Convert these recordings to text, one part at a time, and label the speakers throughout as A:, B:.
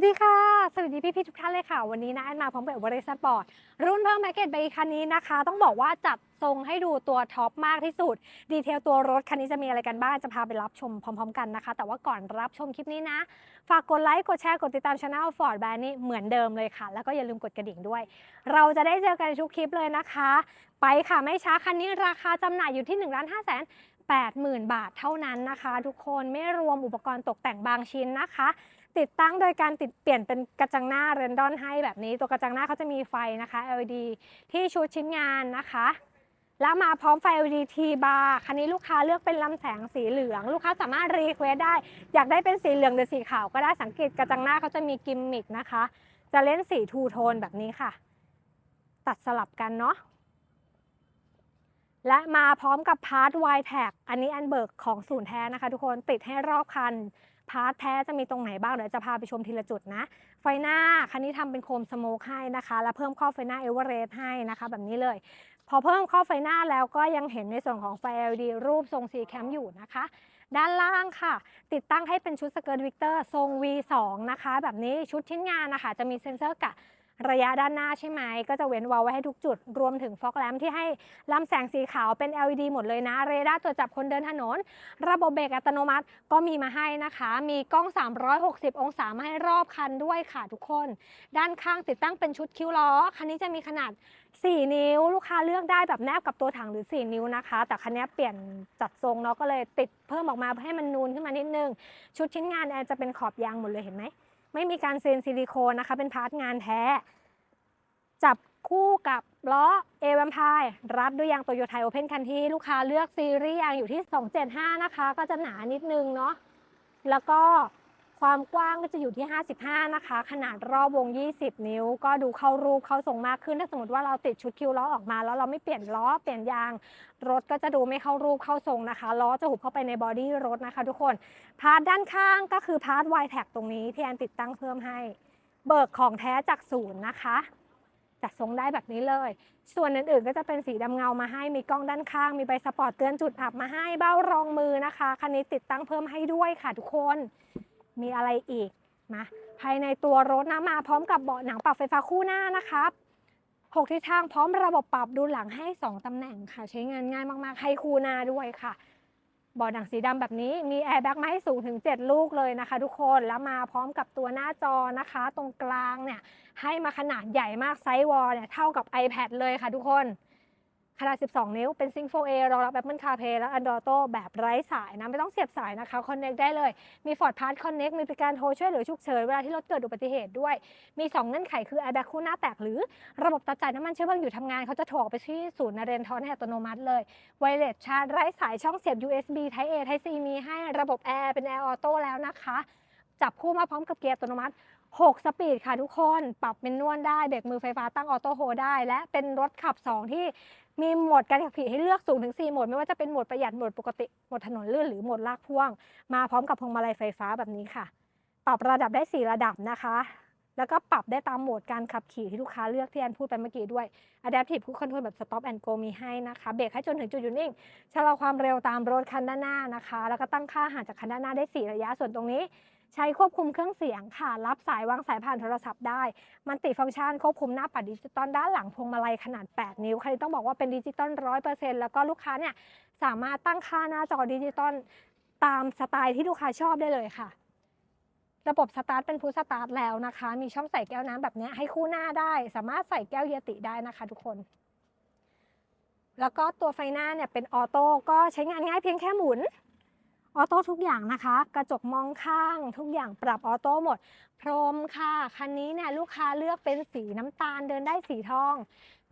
A: วัสดีค่ะ สวัสดีพี่ๆทุกท่านเลยค่ะ วันนี้นะแอนมาพร้อมกับเอเวอเรสปอร์ตรุ่นเพิ่มแพ็กเกจใบคันนี้นะคะ ต้องบอกว่าจัดทรงให้ดูตัวท็อปมากที่สุด ดีเทลตัวรถคันนี้จะมีอะไรกันบ้าง จะพาไปรับชมพร้อม ๆ กันนะคะ แต่ว่าก่อนรับชมคลิปนี้นะ ฝากกดไลค์ กดแชร์ กดติดตามช anel Ford Brand นี่เหมือนเดิมเลยค่ะ แล้วก็อย่าลืมกดกระดิ่งด้วย เราจะได้เจอกันในทุกคลิปเลยนะคะ ไปค่ะไม่ช้าคันนี้ราคาจำหน่ายอยู่ที่1นึ่งล้านห้าแสน80,000 บาทเท่านั้นนะคะ ทุกคนไม่รวมอุปกรณ์ตกแต่งบางชิ้นนะคะ ติดตั้งโดยการติดเปลี่ยนเป็นกระจังหน้าเรนดอนให้แบบนี้ ตัวกระจังหน้าเขาจะมีไฟนะคะ LED ที่ชุดชิ้นงานนะคะ แล้วมาพร้อมไฟ LED T bar คันนี้ลูกค้าเลือกเป็นลำแสงสีเหลือง ลูกค้าสามารถรีเควสได้ อยากได้เป็นสีเหลืองหรือสีขาวก็ได้สังเกตกระจังหน้าเขาจะมีกิมมิกนะคะ จะเล่นสีทูโทนแบบนี้ค่ะ ตัดสลับกันเนาะ และมาพร้อมกับพาร์ท y t a g อันนี้อันเบิกของศูนย์แท้นะคะทุกคนติดให้รอบคันพาร์ทแท้จะมีตรงไหนบ้างเดี๋ยวจะพาไปชมทีละจุดนะ ไฟหน้าคันนี้ทำเป็นโคมสโมกให้นะคะ แล้วเพิ่มข้อไฟหน้าเอเวอเรสต์ให้นะคะ แบบนี้เลย พอเพิ่มข้อไฟหน้าแล้วก็ยังเห็นในส่วนของไฟ LED รูปทรงสีแคมอยู่นะคะ ด้านล่างค่ะ ติดตั้งให้เป็นชุดสเกิร์ตวิกเตอร์ทรง V2 นะคะ แบบนี้ชุดชิ้นงานนะคะ จะมีเซ็นเซอร์กะ ระยะด้านหน้าใช่ไหม ก็จะเว้นวาล์วไว้ให้ทุกจุด รวมถึงฟอกแลมที่ให้ลำแสงสีขาวเป็น LED หมดเลยนะ เรดาร์ตรวจจับคนเดินถนน ระบบเบรกอัตโนมัติก็มีมาให้นะคะ มีกล้อง 360 องศามาให้รอบคันด้วยค่ะทุกคน ด้านข้างติดตั้งเป็นชุดคิ้วล้อ คันนี้จะมีขนาด 4 นิ้ว ลูกค้าเลือกได้แบบแนบกับตัวถังหรือ 4 นิ้วนะคะ แต่คันนี้เปลี่ยนจัดทรงเนาะก็เลยติดเพิ่มออกมาเพื่อให้มันนูนขึ้นมานิดนึง ชุดชิ้นงานแอนจะเป็นขอบยางหมดเลยเห็นไหม ไม่มีการเซ็นซิลิโคนนะคะ เป็นพาร์ทงานแท้ จับคู่กับล้อเอวัมพายรัดด้วยยางโตโยต้าโอเพนคันที่ลูกค้าเลือกซีรีส์ยางอยู่ที่ 275 นะคะ ก็จะหนานิดนึงเนาะแล้วก็ ความกว้างก็จะอยู่ที่ 55 นะคะ ขนาดรอบวง 20 นิ้ว ก็ดูเข้ารูปเข้าทรงมากขึ้น ถ้าสมมติว่าเราติดชุดคิวล้อออกมาแล้วเราไม่เปลี่ยนล้อเปลี่ยนยาง รถก็จะดูไม่เข้ารูปเข้าทรงนะคะ ล้อจะหุบเข้าไปในบอดี้รถนะคะทุกคน พาร์ทด้านข้างก็คือพาร์ทไวแท็กตรงนี้ที่แอนติดตั้งเพิ่มให้ เบิกของแท้จากศูนย์นะคะจัดทรงได้แบบนี้เลย ส่วนอื่นๆก็จะเป็นสีดำเงามาให้ มีกล้องด้านข้าง มีใบสปอร์ตเตือนจุดอับมาให้ เบ้ารองมือนะคะ คันนี้ติดตั้งเพิ่มให้ด้วยค่ะทุกคน มีอะไรอีกนะภายในตัวรถนะมาพร้อมกับเบาะหนังปรับไฟฟ้าคู่หน้านะครับหกทิศทางพร้อมระบบปรับดูหลังให้ 2 ตำแหน่งค่ะ ใช้งานง่ายมาก ๆ ให้คู่หน้าด้วยค่ะเบาะหนังสีดำแบบนี้มีแอร์แบ็กมาให้สูงถึง 7 ลูกเลยนะคะ ทุกคนแล้วมาพร้อมกับตัวหน้าจอนะคะ ตรงกลางเนี่ยให้มาขนาดใหญ่มากไซส์วอลเนี่ยเท่ากับ iPad เลยค่ะทุกคน ขนาด 12 นิ้ว เป็น Sync 4A รองรับ Apple CarPlay และ Android Auto แบบไร้สายนะ ไม่ต้องเสียบสายนะคะ Connect ได้เลย มี Ford Pass Connect มีบริการโทรช่วยเหลือฉุกเฉิน เวลาที่รถเกิดอุบัติเหตุด้วย มี 2 เงื่อนไขคือ airbag คู่หน้าแตก หรือระบบตัดจ่ายน้ำมันเชื้อเพลิงอยู่ทำงาน เขาจะโทรออกไปที่ศูนย์นเรนทรให้อัตโนมัติเลยไวเลสชาร์จไร้สายช่องเสียบ USB Type A Type C มีให้ระบบแอร์เป็น Air Auto แล้วนะคะ จับคู่มาพร้อมกับเกียร์อัตโนมัติ 6 สปีดค่ะทุกคนปรับเป็นนวลได้เบรกมือไฟฟ้าตั้งออโต้โฮได้ และเป็นรถขับ 2 ที่มีโหมดการขับขี่ให้เลือกสูงถึง 4 โหมด ไม่ว่าจะเป็นโหมดประหยัดโหมดปกติโหมดถนนลื่นหรือโหมดลากพ่วง มาพร้อมกับพวงมาลัยไฟฟ้าแบบนี้ค่ะ ปรับระดับได้ 4 ระดับนะคะ แล้วก็ปรับได้ตามโหมดการขับขี่ที่ลูกค้าเลือกที่แอนพูดไปเมื่อกี้ด้วย Adaptive Cruise Control แบบ Stop and Go มีให้นะคะเบรกให้จนถึงจุดหยุดนิ่งชะลอความเร็วตามรถคันด้านหน้านะคะ แล้วก็ตั้งค่าห่างจากคันด้านหน้าได้ 4 ระยะส่วนตรงนี้ ใช้ควบคุมเครื่องเสียงค่ะ รับสายวางสายผ่านโทรศัพท์ได้ มันติฟังก์ชันควบคุมหน้าปัดดิจิตอลด้านหลังพวงมาลัยขนาด 8 นิ้วคันนี้ต้องบอกว่าเป็นดิจิตอล100%แล้วก็ลูกค้าเนี่ยสามารถตั้งค่าหน้าจอดิจิตอลตามสไตล์ที่ลูกค้าชอบได้เลยค่ะ ระบบสตาร์ทเป็นพุทสตาร์ทแล้วนะคะ มีช่องใส่แก้วน้ำแบบนี้ให้คู่หน้าได้ สามารถใส่แก้วเยติได้นะคะ ทุกคนแล้วก็ตัวไฟหน้าเนี่ยเป็นออโต้ก็ใช้งานง่ายเพียงแค่หมุน ออโต้ทุกอย่างนะคะ กระจกมองข้างทุกอย่างปรับออโต้หมด พรมค่ะ คันนี้เนี่ยลูกค้าเลือกเป็นสีน้ำตาลเดินได้สีทอง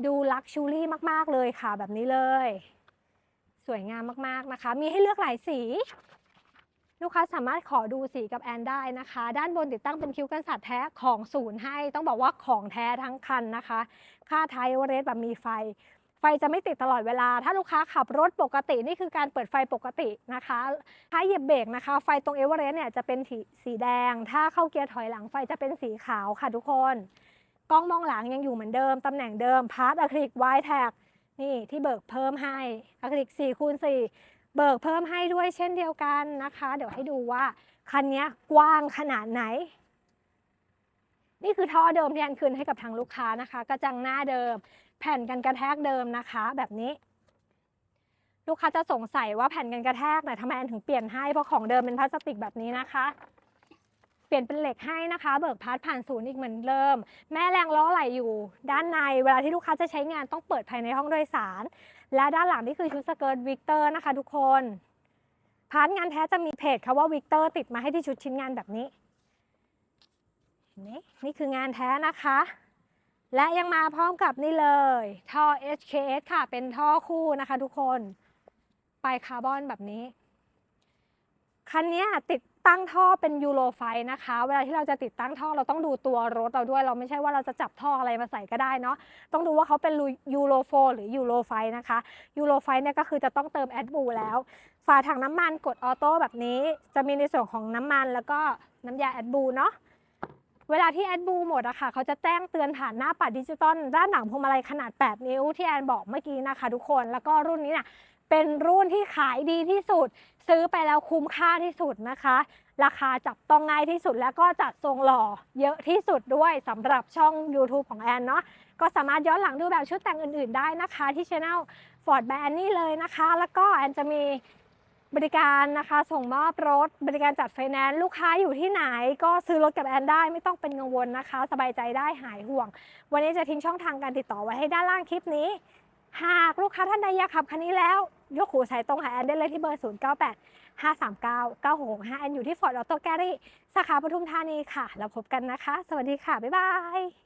A: ดูลักชูรี่มากๆเลยค่ะแบบนี้เลย สวยงามมากๆนะคะ มีให้เลือกหลายสีลูกค้าสามารถขอดูสีกับแอนได้นะคะ ด้านบนติดตั้งเป็นคิ้วกันสัตว์แท้ของศูนย์ให้ ต้องบอกว่าของแท้ทั้งคันนะคะ ค่าไทยเอเวเรสแบบมีไฟ ฟจะไม่ติดตลอดเวลา ถ้าลูกค้าขับรถปกตินี่คือการเปิดไฟปกตินะคะถ้าเหยียบเบรกนะคะ ไฟตรงเอเวอเรสต์เนี่ยจะเป็นสีแดง ถ้าเข้าเกียร์ถอยหลังไฟจะเป็นสีขาวค่ะทุกคนกล้องมองหลังยังอยู่เหมือนเดิม ตำแหน่งเดิม พาร์ทอะคริลิกไวท์แท็กนี่ที่เบิกเพิ่มให้อะคริลิก4คูณ4เบิกเพิ่มให้ด้วยเช่นเดียวกันนะคะ เดี๋ยวให้ดูว่าคันนี้กว้างขนาดไหน นี่คือท่อเดิมที่แอนคืนให้กับทางลูกค้านะคะ กระจังหน้าเดิม แผ่นกันกระแทกเดิมนะคะ แบบนี้ ลูกค้าจะสงสัยว่าแผ่นกันกระแทกเนี่ยทำไมแอนถึงเปลี่ยนให้เพราะของเดิมเป็นพลาสติกแบบนี้นะคะเปลี่ยนเป็นเหล็กให้นะคะ เบิกพาร์ทผ่านศูนย์อีกเหมือนเดิม แม่แรงล้อไหลอยู่ ด้านในเวลาที่ลูกค้าจะใช้งานต้องเปิดภายในห้องโดยสาร และด้านหลังนี่คือชุดสเกิร์ตวิกเตอร์นะคะ ทุกคน พาร์ทงานแท้จะมีเพจคำว่าวิกเตอร์ติดมาให้ที่ชุดชิ้นงานแบบนี้ นไหมนี่คืองานแท้นะคะ และยังมาพร้อมกับนี่เลย ท่อ HKS ค่ะ เป็นท่อคู่นะคะทุกคนปลายคาร์บอนแบบนี้ คันนี้ติดตั้งท่อเป็นยูโรไฟนะคะ เวลาที่เราจะติดตั้งท่อเราต้องดูตัวรถเราด้วย เราไม่ใช่ว่าเราจะจับท่ออะไรมาใส่ก็ได้เนาะ ต้องดูว่าเขาเป็นยูโรโฟหรือยูโรไฟนะคะ ยูโรไฟเนี่ยก็คือจะต้องเติมแอดบูแล้ว ฝาถังน้ำมันกดออโต้แบบนี้ จะมีในส่วนของน้ำมันแล้วก็น้ำยาแอดบูเนาะ เวลาที่แอดบูหมดอะค่ะเขาจะแจ้งเตือนผ่านหน้าปัดดิจิตอลด้านหลังพวงมาลัยขนาด 8 นิ้วที่แอนบอกเมื่อกี้นะคะทุกคนแล้วก็รุ่นนี้น่ะเป็นรุ่นที่ขายดีที่สุด ซื้อไปแล้วคุ้มค่าที่สุดนะคะ ราคาจับต้องง่ายที่สุดแล้วก็จัดทรงหล่อเยอะที่สุดด้วยสำหรับช่อง YouTube ของแอนเนาะก็สามารถย้อนหลังดูแบบชุดแต่งอื่นๆได้นะคะที่ช anel Ford Brand นี่เลยนะคะ แล้วก็แอนจะมี บริการนะคะส่งมอบรถ บริการจัดไฟแนนซ์ลูกค้าอยู่ที่ไหน ก็ซื้อรถกับแอนได้ไม่ต้องเป็นกังวลนะคะ สบายใจได้หายห่วง วันนี้จะทิ้งช่องทางการติดต่อไว้ให้ด้านล่างคลิปนี้ หากลูกค้าท่านใดอยากขับคันนี้แล้ว ยกหูสายตรงหาแอนได้เลยที่เบอร์ 0 9 8 5 3 9 9 6 6 5 แอนอยู่ที่ Ford Auto Gallery สาขาปทุมธานีค่ะ แล้วพบกันนะคะ สวัสดีค่ะ บ๊ายบาย